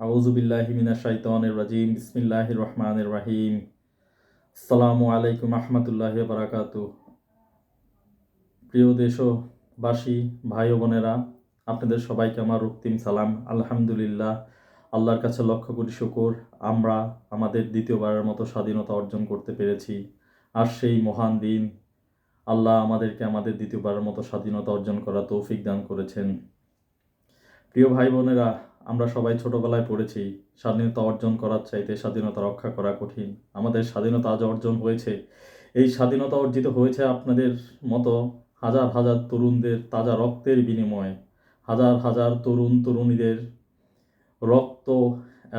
আউজুবিল্লাহি মিনাশ শাইতানির রাজিম, বিসমিল্লাহির রহমানির রহিম। আসসালামু আলাইকুম রহমতুল্লাহি বারাকাতু প্রিয় দেশবাসী, ভাই বোনেরা, আপনাদের সবাইকে আমার রক্তিম সালাম। আলহামদুলিল্লাহ, আল্লাহর কাছে লক্ষ কোটি শুকুর। আমরা আমাদের দ্বিতীয়বারের মতো স্বাধীনতা অর্জন করতে পেরেছি। আর সেই মহান দিন আল্লাহ আমাদেরকে আমাদের দ্বিতীয়বারের মতো স্বাধীনতা অর্জন করা তৌফিক দান করেছেন। প্রিয় ভাই বোনেরা আমরা সবাই ছোটবেলায় পড়েছি, স্বাধীনতা অর্জন করার চাইতে স্বাধীনতা রক্ষা করা কঠিন। আমাদের স্বাধীনতা আজ অর্জন হয়েছে। এই স্বাধীনতা অর্জিত হয়েছে আপনাদের মতো হাজার হাজার তরুণদের তাজা রক্তের বিনিময়ে। হাজার হাজার তরুণ তরুণীদের রক্ত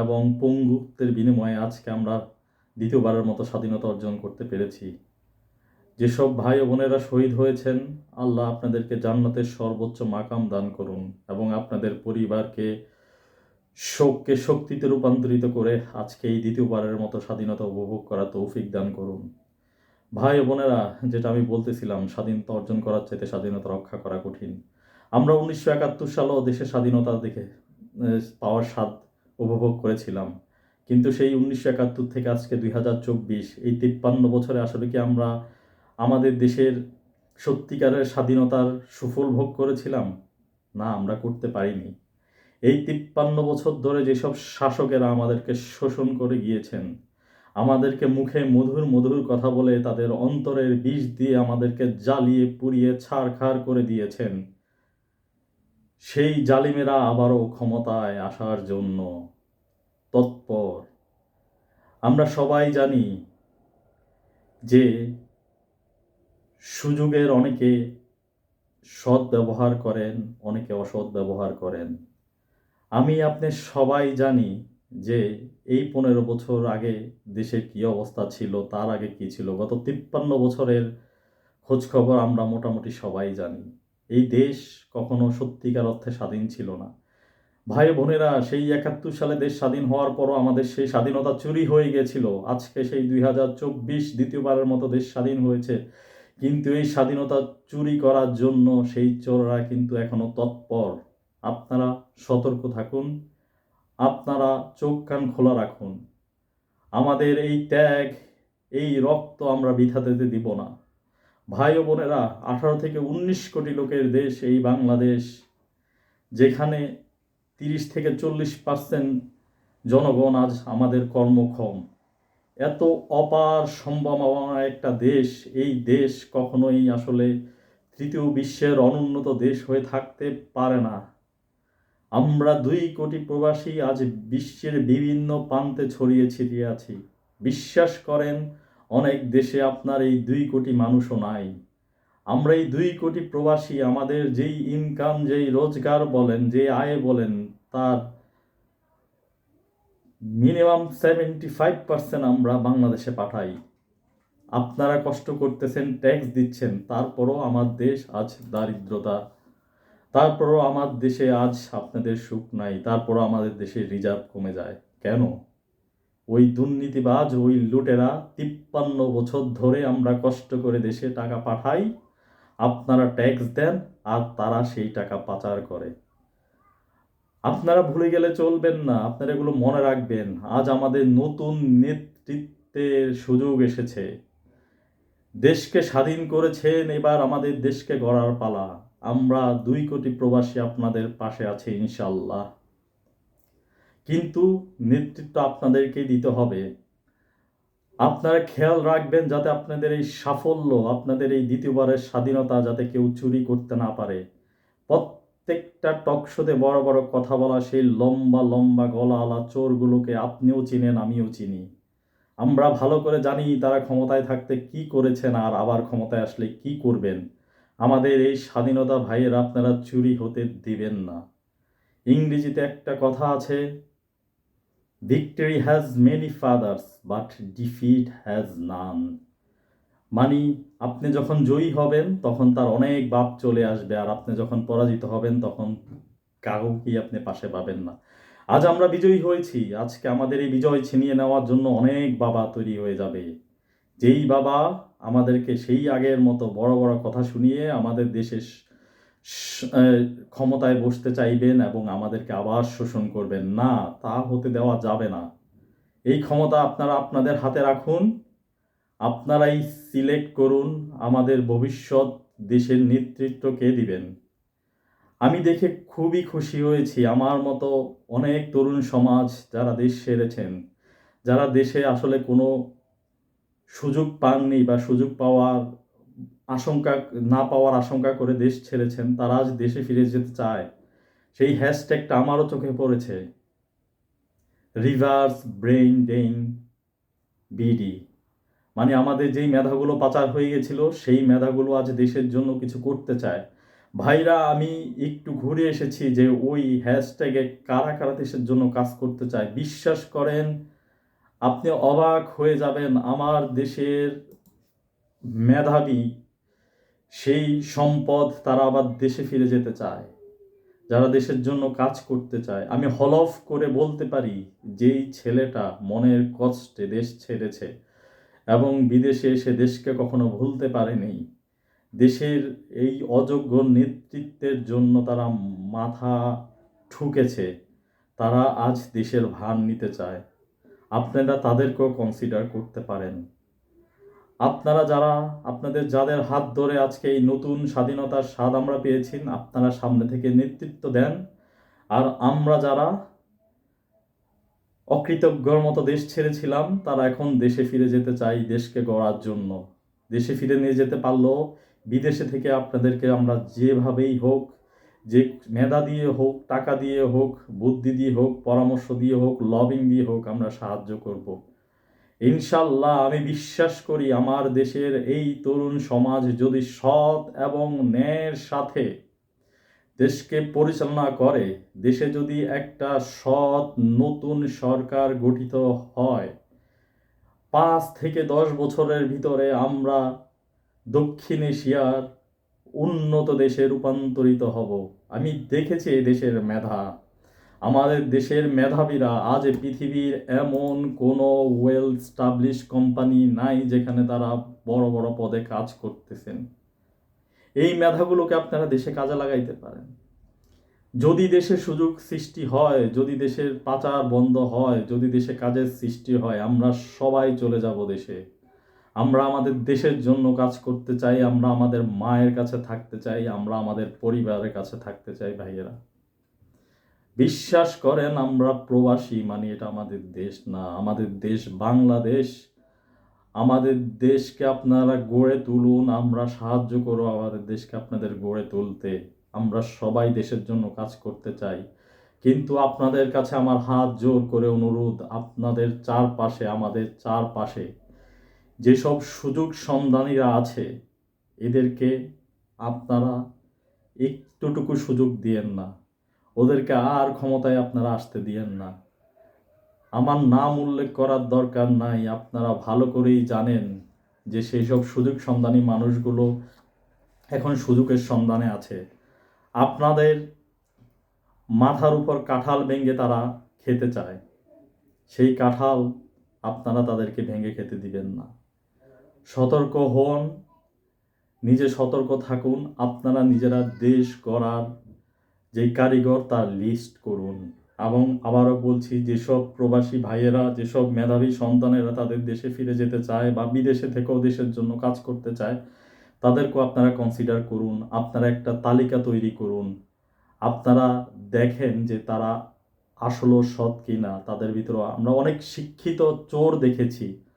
এবং পঙ্গুত্বের বিনিময়ে আজকে আমরা দ্বিতীয়বারের মতো স্বাধীনতা অর্জন করতে পেরেছি। যেসব ভাই ও বোনেরা শহীদ হয়েছেন, আল্লাহ আপনাদেরকে জান্নাতের সর্বোচ্চ মাকাম দান করুন এবং আপনাদের পরিবারকে শোককে শক্তিতে রূপান্তরিত করে আজকে এই দ্বিতীয়বারের মতো স্বাধীনতা উপভোগ করা তৌফিক দান করুন। ভাই বোনেরা, যেটা আমি বলতেছিলাম স্বাধীনতা অর্জন করার চাইতে স্বাধীনতা রক্ষা করা কঠিন। আমরা উনিশশো একাত্তর সালেও দেশের স্বাধীনতা দেখে পাওয়ার স্বাদ উপভোগ করেছিলাম। কিন্তু সেই উনিশশো একাত্তর থেকে আজকে দুই হাজার চব্বিশ, এই তিপ্পান্ন বছরে আসলে কি আমরা আমাদের দেশের সত্যিকারের স্বাধীনতার সুফল ভোগ করেছিলাম? না, আমরা করতে পারিনি। এই তিপ্পান্ন বছর ধরে যেসব শাসকেরা আমাদেরকে শোষণ করে গিয়েছেন, আমাদেরকে মুখে মধুর মধুর কথা বলে তাদের অন্তরের বিষ দিয়ে আমাদেরকে জ্বালিয়ে পুড়িয়ে ছাড়খাড় করে দিয়েছেন, সেই জালিমেরা আবারও ক্ষমতায় আসার জন্য তৎপর। আমরা সবাই জানি যে সুযোগের অনেকে সৎ ব্যবহার করেন, অনেকে অসৎ ব্যবহার করেন। আমি আপনি সবাই জানি যে এই পনেরো বছর আগে দেশের কী অবস্থা ছিল, তার আগে কি ছিল। গত তিপ্পান্ন বছরের খোঁজ খবর আমরা মোটামুটি সবাই জানি। এই দেশ কখনো সত্যিকার অর্থে স্বাধীন ছিল না। ভাই বোনেরা, সেই একাত্তর সালে দেশ স্বাধীন হওয়ার পরও আমাদের সেই স্বাধীনতা চুরি হয়ে গেছিল। আজকে সেই দুই হাজার চব্বিশ দ্বিতীয়বারের মতো দেশ স্বাধীন হয়েছে। কিন্তু এই স্বাধীনতা চুরি করার জন্য সেই চোররা কিন্তু এখনও তৎপর। আপনারা সতর্ক থাকুন, আপনারা চোখ কান খোলা রাখুন। আমাদের এই ত্যাগ, এই রক্ত আমরা বৃথা দিতে দিব না। ভাই ও বোনেরা, আঠারো থেকে উনিশ কোটি লোকের দেশ এই বাংলাদেশ, যেখানে তিরিশ থেকে চল্লিশ পার্সেন্ট জনগণ আজ আমাদের কর্মক্ষম। এত অপার সম্ভাবনা একটা দেশ, এই দেশ কখনোই আসলে তৃতীয় বিশ্বের অনুন্নত দেশ হয়ে থাকতে পারে না। আমরা দুই কোটি প্রবাসী আজ বিশ্বের বিভিন্ন প্রান্তে ছড়িয়ে ছিটিয়ে আছি। বিশ্বাস করেন, অনেক দেশে আপনার এই দুই কোটি মানুষও নাই। আমরা এই দুই কোটি প্রবাসী আমাদের যেই ইনকাম যেই রোজগার বলেন, যে আয় বলেন, তার মিনিমাম সেভেন্টি ফাইভ পার্সেন্ট আমরা বাংলাদেশে পাঠাই। আপনারা কষ্ট করতেছেন ট্যাক্স দিচ্ছেন, তারপরও আমার দেশ আজ দারিদ্রতা তারপরও আমার দেশে আজ আপনাদের সুখ নাই, তারপরও আমাদের দেশে রিজার্ভ কমে যায়। কেন? ওই দুর্নীতিবাজ, ওই লুটেরা তিপ্পান্ন বছর ধরে আমরা কষ্ট করে দেশে টাকা পাঠাই, আপনারা ট্যাক্স দেন আর তারা সেই টাকা পাচার করে। আপনারা ভুলে গেলে চলবেন না, আপনারা এগুলো মনে রাখবেন, আজ আমাদের নতুন নেতৃত্বের সুযোগ এসেছে। দেশকে স্বাধীন করেছেন, এবার আমাদের দেশকে গড়ার পালা। আমরা দুই কোটি প্রবাসী আপনাদের পাশে আছি ইনশাল্লাহ কিন্তু নেতৃত্ব আপনাদেরকেই দিতে হবে। আপনারা খেয়াল রাখবেন যাতে আপনাদের এই সাফল্য, আপনাদের এই দ্বিতীয়বারের স্বাধীনতা যাতে কেউ চুরি করতে না পারে। প্রত্যেকটা টকশোতে বড় বড় কথা বলা, সেই লম্বা লম্বা গলাওয়ালা চোরগুলোকে আপনিও চিনেন, আমিও চিনি। আমরা ভালো করে জানি তারা ক্ষমতায় থাকতে কি করেছেন আর আবার ক্ষমতায় আসলে কি করবেন। আমাদের এই স্বাধীনতা ভাইয়ের আপনারা চুরি হতে দিবেন না। ইংরেজিতে একটা কথা আছে victory has many fathers but defeat has none মানে আপনি যখন জয়ী হবেন, তখন তার অনেক বাপ চলে আসবে, আর আপনি যখন পরাজিত হবেন, তখন কাউকেই আপনি পাশে পাবেন না। আজ আমরা বিজয়ী হয়েছি, আজকে আমাদের এই বিজয় ছিনিয়ে নেওয়ার জন্য অনেক বাবা তৈরি হয়ে যাবে। যেই বাবা আমাদেরকে সেই আগের মতো বড় বড় কথা শুনিয়ে আমাদের দেশের ক্ষমতায় বসতে চাইবেন এবং আমাদেরকে আবার শোষণ করবেন, না, তা হতে দেওয়া যাবে না। এই ক্ষমতা আপনারা আপনাদের হাতে রাখুন, আপনারাই সিলেক্ট করুন আমাদের ভবিষ্যৎ দেশের নেতৃত্ব কে দিবেন। আমি দেখে খুবই খুশি হয়েছি, আমার মতো অনেক তরুণ সমাজ যারা দেশ সেরেছেন, যারা দেশে আসলে কোনো সুযোগ পাননি বা সুযোগ পাওয়ার আশঙ্কা, না পাওয়ার আশঙ্কা করে দেশ ছেড়েছেন, তারা আজ দেশে ফিরে যেতে চায়। সেই হ্যাশট্যাগটা আমারও চোখে পড়েছে। রিভার্স ব্রেইন ডেইন বিডি মানে আমাদের যেই মেধাগুলো পাচার হয়ে গেছিল, সেই মেধাগুলো আজ দেশের জন্য কিছু করতে চায়। ভাইরা, আমি একটু ঘুরে এসেছি যে ওই হ্যাশট্যাগে কারা কারা দেশের জন্য কাজ করতে চায়। বিশ্বাস করেন আপনি অবাক হয়ে যাবেন, আমার দেশের মেধাবী সেই সম্পদ তারা আবার দেশে ফিরে যেতে চায়, যারা দেশের জন্য কাজ করতে চায়। আমি হলফ করে বলতে পারি, যেই ছেলেটা মনের কষ্টে দেশ ছেড়েছে এবং বিদেশে এসে দেশকে কখনো ভুলতে পারেনি, দেশের এই অযোগ্য নেতৃত্বের জন্য তারা মাথা ঠুকেছে, তারা আজ দেশের ভার নিতে চায়। আপনারা তাদেরকেও কনসিডার করতে পারেন। আপনারা যারা, আপনাদের যাদের হাত ধরে আজকে এই নতুন স্বাধীনতার স্বাদ আমরা পেয়েছি, আপনারা সামনে থেকে নেতৃত্ব দেন। আর আমরা যারা অকৃতজ্ঞর মতো দেশ ছেড়েছিলাম, তারা এখন দেশে ফিরে যেতে চাই, দেশকে গড়ার জন্য। দেশে ফিরে নিয়ে যেতে পারলেও বিদেশে থেকে আপনাদেরকে আমরা যেভাবেই হোক যে মেধা দিয়ে হোক, টাকা দিয়ে হোক, বুদ্ধি দিয়ে হোক, পরামর্শ দিয়ে হোক লবিং দিয়ে হোক আমরা সাহায্য করব। ইনশাল্লাহ আমি বিশ্বাস করি আমার দেশের এই তরুণ সমাজ যদি সৎ এবং ন্যায়ের সাথে দেশকে পরিচালনা করে, দেশে যদি একটা সৎ নতুন সরকার গঠিত হয়, পাঁচ থেকে দশ বছরের ভিতরে আমরা দক্ষিণ এশিয়ার উন্নত দেশে রূপান্তরিত হব। আমি দেখেছি এই দেশের মেধা। আমাদের দেশের মেধাবীরা আজ পৃথিবীর এমন কোনো ওয়েল স্টাবলিশ কোম্পানি নাই যেখানে তারা বড় বড় পদে কাজ করতেছেন। এই মেধাগুলোকে আপনারা দেশে কাজে লাগাইতে পারেন। যদি দেশে সুযোগ সৃষ্টি হয়, যদি দেশের পাচার বন্ধ হয়, যদি দেশে কাজের সৃষ্টি হয়, আমরা সবাই চলে যাব দেশে। আমরা আমাদের দেশের জন্য কাজ করতে চাই, আমরা আমাদের মায়ের কাছে থাকতে চাই, আমরা আমাদের পরিবারের কাছে থাকতে চাই, ভাইয়েরা। বিশ্বাস করেন, আমরা প্রবাসী মানে এটা আমাদের দেশ না, আমাদের দেশ বাংলাদেশ। আমাদের দেশকে আপনারা গড়ে তুলুন, আমরা সাহায্য করব আমাদের দেশকে আপনাদের গড়ে তুলতে। আমরা সবাই দেশের জন্য কাজ করতে চাই। কিন্তু আপনাদের কাছে আমার হাত জোর করে অনুরোধ, আপনাদের চারপাশে, আমাদের চারপাশে যেসব সুযোগ সন্ধানীরা আছে, এদেরকে আপনারা একটুটুকু সুযোগ দিয়েন না। ওদেরকে আর ক্ষমতায় আপনারা আসতে দিয়েন না। আমার নাম উল্লেখ করার দরকার নাই, আপনারা ভালো করেই জানেন যে সেই সব সুযোগ সন্ধানী মানুষগুলো এখন সুযোগের সন্ধানে আছে। আপনাদের মাথার উপর কাঁঠাল ভেঙে তারা খেতে চায়। সেই কাঁঠাল আপনারা তাদেরকে ভেঙে খেতে দিবেন না। সতর্ক হন, নিজে সতর্ক থাকুন, আপনারা নিজেরা দেশ গড়ার যে কারিগর তার লিস্ট করুন। এবং আবারও বলছি, যেসব প্রবাসী ভাইয়েরা, যেসব মেধাবী সন্তানেরা তাদের দেশে ফিরে যেতে চায় বা বিদেশে থেকেও দেশের জন্য কাজ করতে চায়, তাদেরকেও আপনারা কনসিডার করুন, আপনারা একটা তালিকা তৈরি করুন। আপনারা দেখেন যে তারা আসলেও সৎ কিনা, তাদের ভিতরে আমরা অনেক শিক্ষিত চোর দেখেছি।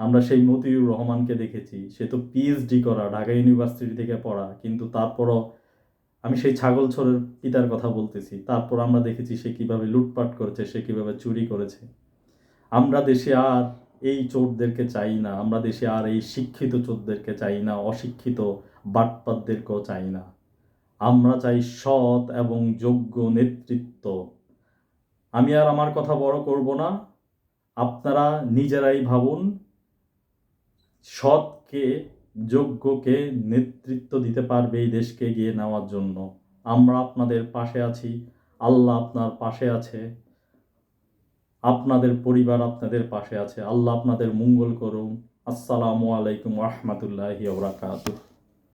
আমরা সেই মতিউর রহমানকে দেখেছি। সে তো পিএইচডি করা, ঢাকা ইউনিভার্সিটি থেকে পড়া, কিন্তু তারপরও আমি সেই ছাগল ছোরের পিতার কথা বলতেছি। তারপর আমরা দেখেছি সে কীভাবে লুটপাট করেছে, সে কীভাবে চুরি করেছে। আমরা দেশে আর এই চোরদেরকে চাই না, আমরা দেশে আর এই শিক্ষিত চোরদেরকে চাই না, অশিক্ষিত বাটপাতদেরকেও চাই না। আমরা চাই সৎ এবং যোগ্য নেতৃত্ব। আমি আর আমার কথা বড় করব না। আপনারা নিজেরাই ভাবুন সৎকে, যোগ্যকে নেতৃত্ব দিতে পারবে এই দেশকে গিয়ে নেওয়ার জন্য। আমরা আপনাদের পাশে আছি, আল্লাহ আপনার পাশে আছে, আপনাদের পরিবার আপনাদের পাশে আছে। আল্লাহ আপনাদের মঙ্গল করুন। আসসালামু আলাইকুম রহমতুল্লাহি ওবরাকাতুহ